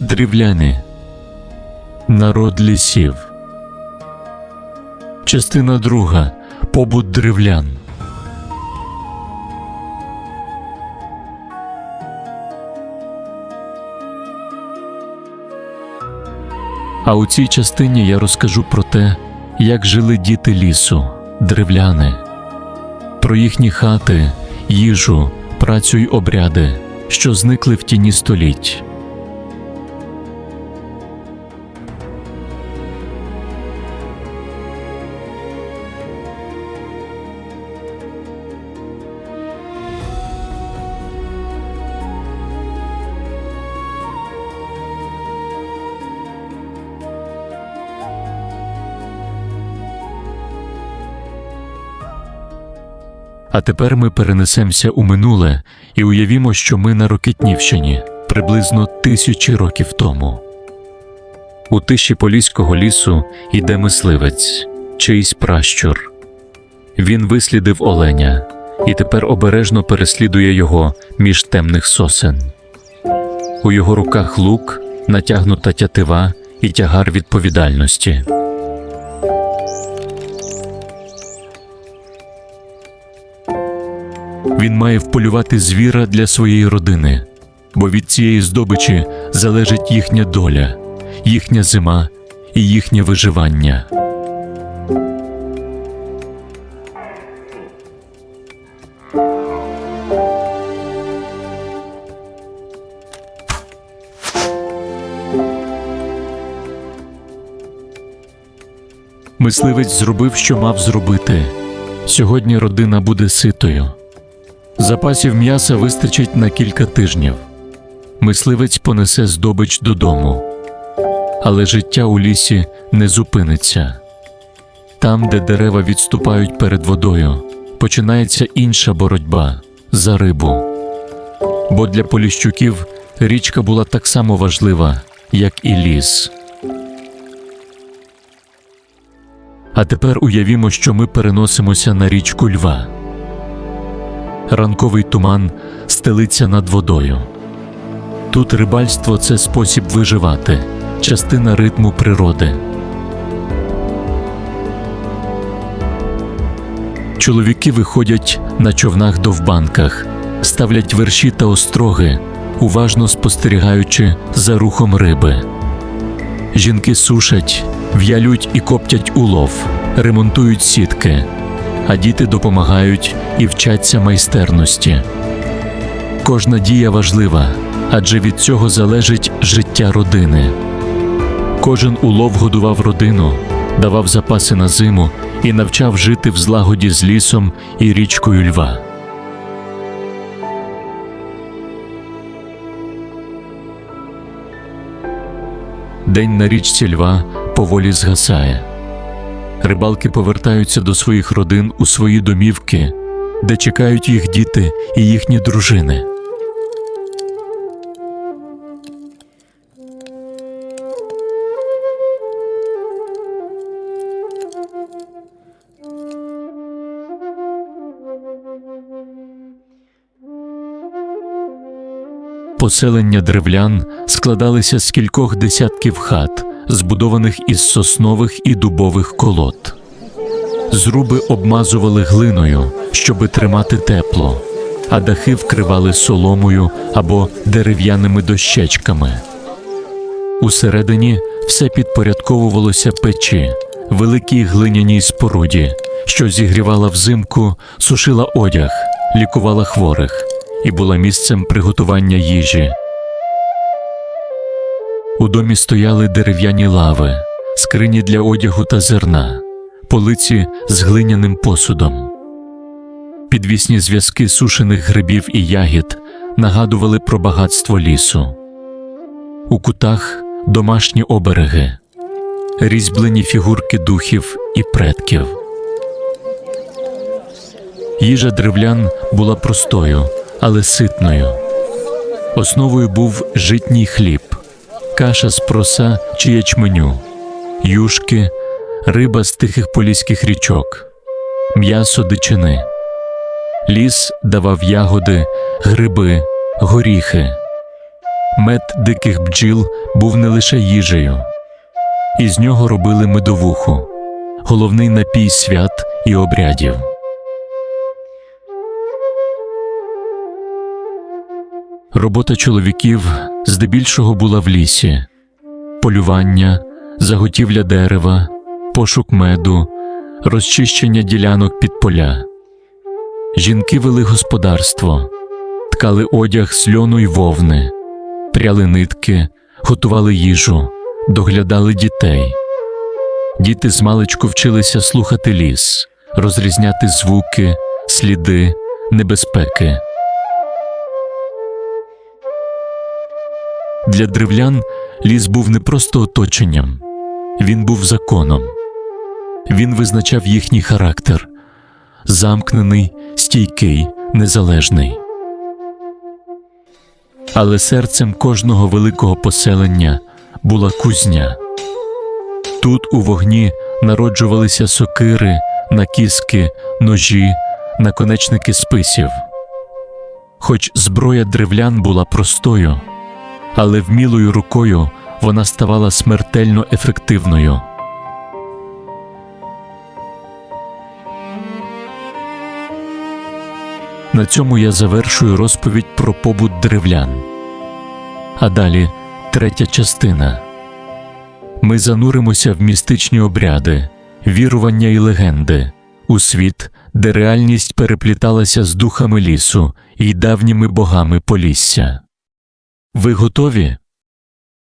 Дрівляни. Народ лісів. Частина друга. Побут древлян. А у цій частині я розкажу про те, як жили діти лісу, древляни, про їхні хати, їжу, працю й обряди, що зникли в тіні століть. А тепер ми перенесемося у минуле і уявімо, що ми на Рокитнівщині приблизно тисячі років тому. У тиші Поліського лісу йде мисливець, чийсь пращур. Він вислідив оленя і тепер обережно переслідує його між темних сосен. У його руках лук, натягнута тятива і тягар відповідальності. Він має вполювати звіра для своєї родини, бо від цієї здобичі залежить їхня доля, їхня зима і їхнє виживання. Мисливець зробив, що мав зробити. Сьогодні родина буде ситою. Запасів м'яса вистачить на кілька тижнів. Мисливець понесе здобич додому. Але життя у лісі не зупиниться. Там, де дерева відступають перед водою, починається інша боротьба за рибу. Бо для поліщуків річка була так само важлива, як і ліс. А тепер уявімо, що ми переносимося на річку Льва. Ранковий туман стелиться над водою. Тут рибальство це спосіб виживати, частина ритму природи. Чоловіки виходять на човнах-довбанках, ставлять верші та остроги, уважно спостерігаючи за рухом риби. Жінки сушать, в'ялють і коптять улов, ремонтують сітки, а діти допомагають і вчаться майстерності. Кожна дія важлива, адже від цього залежить життя родини. Кожен улов годував родину, давав запаси на зиму і навчав жити в злагоді з лісом і річкою Льва. День на річці Льва поволі згасає. Рибалки повертаються до своїх родин у свої домівки, де чекають їх діти і їхні дружини. Поселення древлян складалися з кількох десятків хат, збудованих із соснових і дубових колод. Зруби обмазували глиною, щоби тримати тепло, а дахи вкривали соломою або дерев'яними дощечками. Усередині все підпорядковувалося печі, великій глиняній споруді, що зігрівала взимку, сушила одяг, лікувала хворих і була місцем приготування їжі. У домі стояли дерев'яні лави, скрині для одягу та зерна, полиці з глиняним посудом. Підвісні зв'язки сушених грибів і ягід нагадували про багатство лісу. У кутах домашні обереги, різьблені фігурки духів і предків. Їжа древлян була простою, але ситною. Основою був житній хліб, каша з проса чи ячменю, юшки, риба з тихих поліських річок, м'ясо дичини. Ліс давав ягоди, гриби, горіхи. Мед диких бджіл був не лише їжею, із нього робили медовуху, головний напій свят і обрядів. Робота чоловіків здебільшого була в лісі: полювання, заготівля дерева, пошук меду, розчищення ділянок під поля. Жінки вели господарство, ткали одяг з льону й вовни, пряли нитки, готували їжу, доглядали дітей. Діти змалечку вчилися слухати ліс, розрізняти звуки, сліди, небезпеки. Для древлян ліс був не просто оточенням, він був законом. Він визначав їхній характер замкнений, стійкий, незалежний. Але серцем кожного великого поселення була кузня. Тут у вогні народжувалися сокири, накіски, ножі, наконечники списів. Хоч зброя древлян була простою, але вмілою рукою вона ставала смертельно ефективною. На цьому я завершую розповідь про побут древлян. А далі третя частина. Ми зануримося в містичні обряди, вірування і легенди, у світ, де реальність перепліталася з духами лісу і давніми богами Полісся. Ви готові?